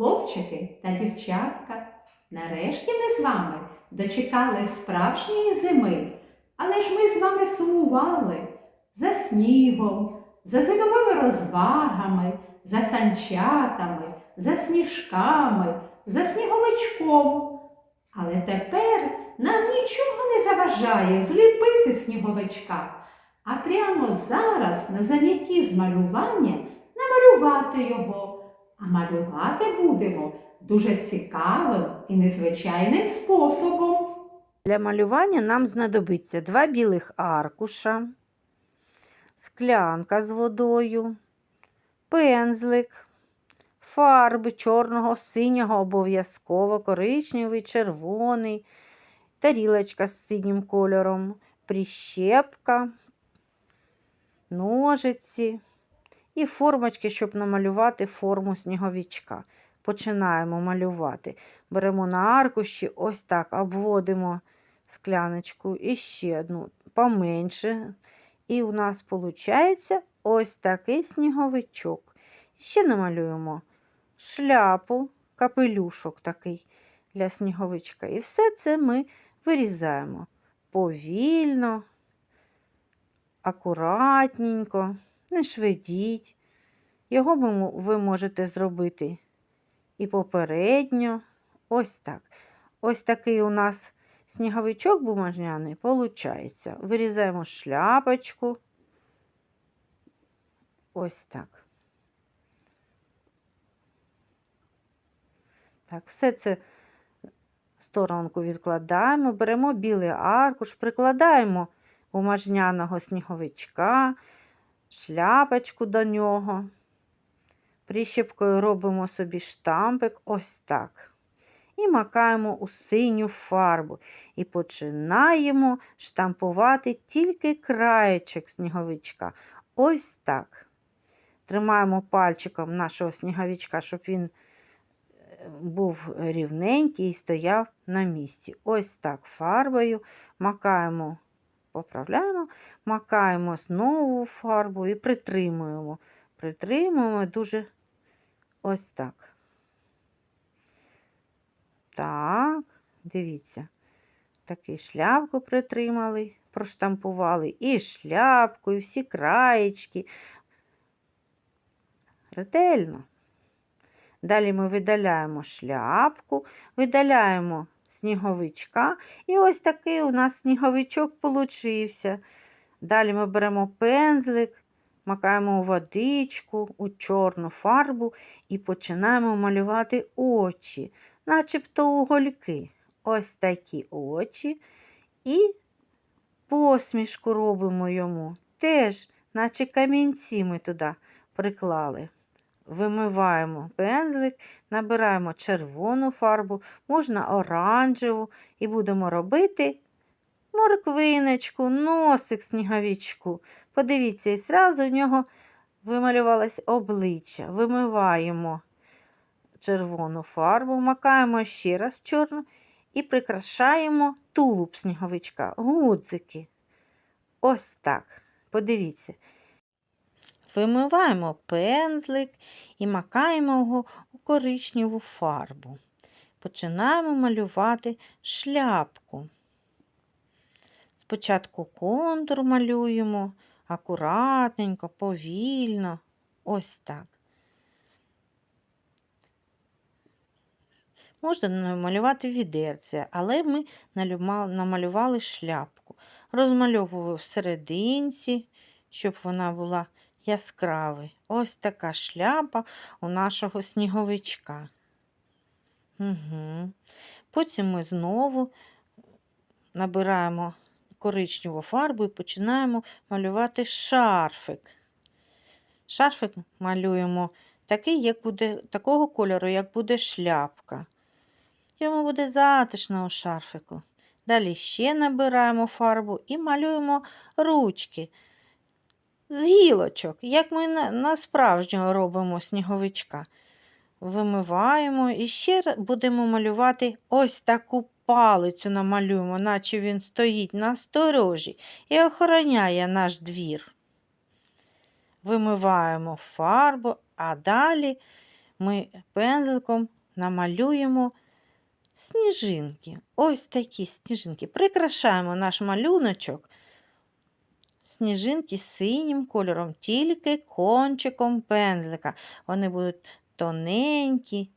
хлопчики та дівчатка. Нарешті ми з вами дочекали справжньої зими, але ж ми з вами сумували за снігом, за зимовими розвагами, за санчатами, за сніжками, за сніговичком. Але тепер нам нічого не заважає зліпити сніговичка, а прямо зараз на занятті з малювання намалювати його. А малювати будемо дуже цікавим і незвичайним способом. Для малювання нам знадобиться два білих аркуша, склянка з водою, пензлик, фарби чорного, синього, обов'язково, коричневий, червоний, тарілочка з синім кольором, прищепка, ножиці і формочки, щоб намалювати форму сніговичка. Починаємо малювати. Беремо на аркуші, ось так обводимо скляночку і ще одну поменше. І у нас виходить ось такий сніговичок. Ще намалюємо шляпу, капелюшок такий для сніговичка. І все це ми вирізаємо повільно, акуратненько, не швидіть. Його ви можете зробити і попередньо. Ось так. Ось такий у нас сніговичок бумажняний виходить. Вирізаємо шляпочку. Ось так. Так, все це сторонку відкладаємо, беремо білий аркуш, прикладаємо бумажняного сніговичка, шляпочку до нього. Прищепкою робимо собі штампик ось так. І макаємо у синю фарбу. І починаємо штампувати тільки краєчок сніговичка. Ось так. Тримаємо пальчиком нашого сніговичка, щоб він е, був рівненький і стояв на місці. Ось так фарбою макаємо, поправляємо, макаємо знову фарбу і притримуємо. Притримуємо дуже ось так. Так, дивіться, такий шляпку притримали, проштампували і шляпку, і всі краєчки. Ретельно. Далі ми видаляємо шляпку, видаляємо сніговичка, і ось такий у нас сніговичок получився. Далі ми беремо пензлик, макаємо у водичку, у чорну фарбу і починаємо малювати очі, начебто угольки. Ось такі очі. І посмішку робимо йому. Теж, наче камінці ми туди приклали. Вимиваємо пензлик, набираємо червону фарбу, можна оранжеву, і будемо робити морквиночку, носик сніговичку. Подивіться, і зразу в нього вималювалось обличчя. Вимиваємо червону фарбу, макаємо ще раз чорну і прикрашаємо тулуб сніговичка, гудзики. Ось так. Подивіться. Вимиваємо пензлик і макаємо його у коричневу фарбу. Починаємо малювати шляпку. Спочатку контур малюємо акуратненько, повільно, ось так. Можна намалювати відерце, але ми намалювали шляпку. Розмальовували всерединці, щоб вона була яскравою. Ось така шляпа у нашого сніговичка. Угу. Потім ми знову набираємо коричневу фарбу і починаємо малювати шарфик. Шарфик малюємо такий, як буде, такого кольору, як буде шляпка. Йому буде затишно у шарфику. Далі ще набираємо фарбу і малюємо ручки з гілочок, як ми на, на справжнього робимо сніговичка. Вимиваємо і ще будемо малювати ось таку палицю намалюємо, наче він стоїть на сторожі і охороняє наш двір. Вимиваємо фарбу, а далі ми пензликом намалюємо сніжинки. Ось такі сніжинки. Прикрашаємо наш малюночок. Сніжинки синім кольором, тільки кончиком пензлика. Вони будуть тоненькі.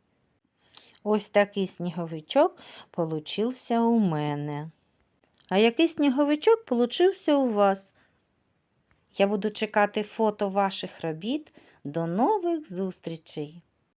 Ось такий сніговичок получився у мене. А який сніговичок получився у вас? Я буду чекати фото ваших робіт. До нових зустрічей!